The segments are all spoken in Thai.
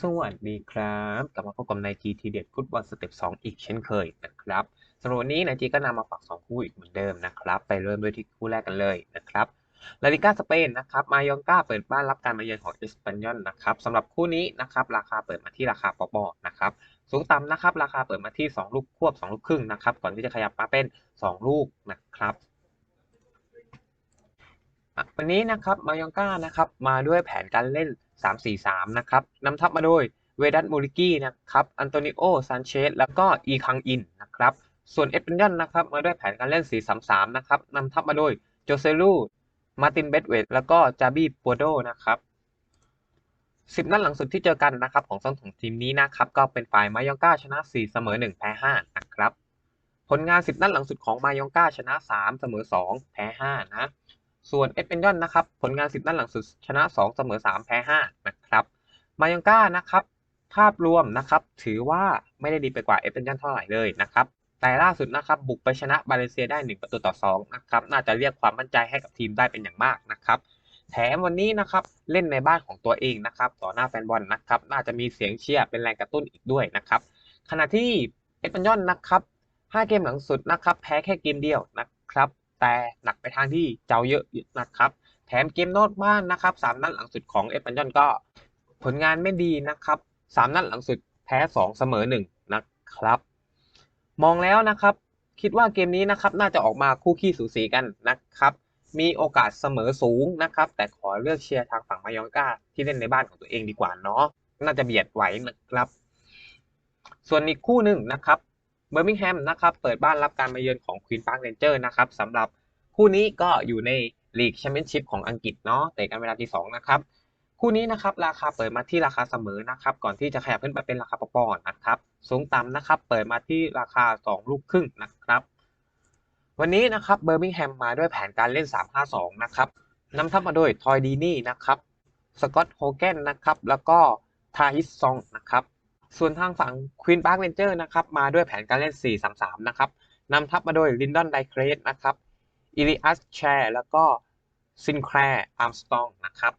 สวัสดีครับกลับมาพบกับนายจีทีเด็ดฟุตบอลสเต็ป2อีกเช่นเคยนะครับสำหรับวันนี้นายจีก็นำมาฝาก 2 คู่อีกเหมือนเดิมนะครับ ไปเริ่มด้วยที่คู่แรกกันเลยนะครับลาลิก้าสเปนนะครับมายองกาเปิดบ้านรับการมาเยือนของเอสปันยอนนะครับสำหรับคู่นี้นะครับราคาเปิดมาที่ราคาปอปอนะครับสูงต่ำนะครับราคาเปิดมาที่ 2 ลูกควบ 2 ลูกครึ่งนะครับก่อนที่จะขยับมาเป็น 2 ลูกนะครับวันนี้นะครับมายองกานะครับมาด้วยแผนการเล่น 3-4-3 นะครับนำทัพมาโดยเวดัตมูริกี้นะครับอันโตนิโอซานเชสแล้วก็อีคังอินนะครับส่วนเอสเปนยอนนะครับมาด้วยแผนการเล่น 4-3-3 นะครับนำทัพมาโดยโจเซลูมาร์ตินเบดเวตแล้วก็จาบี้ปัวโดนะครับสิบนัดหลังสุดที่เจอกันนะครับของทั้งสองทีมนี้นะครับก็เป็นฝ่ายมายองกาชนะ 4 เสมอ 1 แพ้ 5 นะครับ ผลงาน 10 นัดหลังสุดของมายองกาชนะ 3 เสมอ 2 แพ้ 5 นะ ส่วนเอสเปนยอนนะครับผลงาน 10 นัดหลังสุดชนะ 2 เสมอ 3 แพ้ 5 นะครับมายองกานะครับภาพรวมนะครับถือว่าไม่ได้ดีไปกว่าเอสเปนยอนเท่าไหร่เลยนะครับแต่ล่าสุดนะครับบุกไปชนะบาเลเซียได้ 1 ประตูต่อ2นะครับน่าจะเรียกความมั่นใจให้กับทีมได้เป็นอย่างมากนะครับแถมวันนี้นะครับเล่นในบ้านของตัวเองนะครับต่อหน้าแฟนบอลนะครับน่าจะมีเสียงเชียร์เป็นแรงกระตุ้นอีกด้วยนะครับขณะที่เอสปันยอนนะครับ5เกมหลังสุดนะครับแพ้แค่เกมเดียวนะครับ แต่หนักไปทางที่เจ้าเยอะนะครับ แถมเกมโนดบ้านนะครับ3นัดหลังสุดของเอสปันยอนก็ผลงานไม่ดีนะครับ3นัดหลังสุดแพ้2เสมอ1นะครับ มองแล้วนะครับคิดว่าเกมนี้นะครับน่าจะออกมาคู่ขี้สูสีกันนะครับ มีโอกาสเสมอสูงนะครับ แต่ขอเลือกเชียร์ทางฝั่งมายองกาที่เล่นในบ้านของตัวเองดีกว่าเนาะน่าจะเบียดไหวนะครับ ส่วนอีกคู่หนึ่งนะครับ เบอร์มิงแฮมนะครับเปิดบ้านรับการมาเยือนของควีนพาร์คเรนเจอร์นะครับสำหรับคู่นี้ก็อยู่ในลีกแชมเปี้ยนชิพของอังกฤษเนาะเตะกันเวลาที่2นะครับคู่นี้นะครับราคาเปิดมาที่ราคาเสมอนะครับก่อนที่จะขยับขึ้นไปเป็นราคาปอนด์นะครับสูงต่ำนะครับเปิดมาที่ราคา 2 ลูกครึ่งนะครับวันนี้นะครับเบอร์มิงแฮมมาด้วยแผนการเล่น 3-5-2 นะครับนำทัพมาโดยทอยดีนี่นะครับสกอตโฮแกนนะครับแล้วก็ทาฮิสซองนะครับ ส่วนทางฝั่งควีนพาร์คเรนเจอร์นะครับมาด้วยแผนการเล่น 4-3-3 นะครับนำทัพมาโดยลินดอนไดเครสนะครับอิลิอัสแชร์ แล้วก็ซินแคลร์อาร์มสตองนะครับ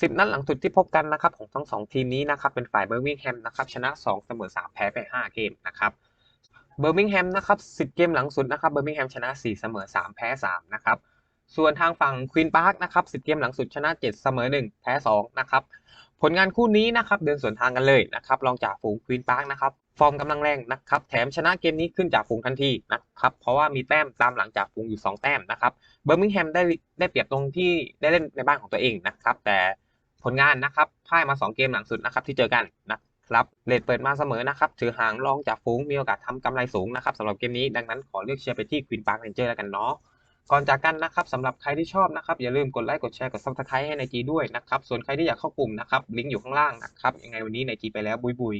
สิบนัดหลังสุดที่พบกันนะครับของทั้งสองทีมนี้นะครับเป็นฝ่ายเบอร์มิงแฮมนะครับชนะ 2 เสมอ 3 แพ้ไป 5 เกมนะครับเบอร์มิงแฮมนะครับ10 เกมหลังสุดนะครับเบอร์มิงแฮมชนะ 4 เสมอ 3 แพ้ 3 นะครับส่วนทางฝั่งควีนพาร์คนะครับ10 เกมหลังสุดชนะ 7 เสมอ 1 แพ้ 2 นะครับ ผลงานคู่นี้นะครับเดินสวนทางกันเลยนะครับรองจากฝูงควีนพาร์คนะครับฟอร์มกำลังแรงนะครับแถมชนะเกมนี้ขึ้นจากฝูงทันทีนะครับเพราะว่ามีแต้มตามหลังจากฝูงอยู่ 2 แต้มนะครับเบอร์มิงแฮมได้ได้เปรียบตรงที่ได้เล่นในบ้านของตัวเองนะครับแต่ผลงานนะครับพ่ายมา 2 เกมหลังสุดนะครับที่เจอกันนะครับเลทเปิดมาเสมอนะครับถือห่างรองจากฝูงมีโอกาสทำกำไรสูงนะครับสำหรับเกมนี้ดังนั้นขอเลือกเชียร์ไปที่ควีนพาร์คเรนเจอร์แล้วกันเนาะ ก่อนจากกันนะครับสำหรับใครที่ชอบนะครับอย่าลืมกดไลค์กดแชร์กดซับสไครต์ให้ในจีด้วยนะครับส่วนใครที่อยากเข้ากลุ่มนะครับลิงก์อยู่ข้างล่างนะครับยังไงวันนี้ในจีไปแล้วบุยบุย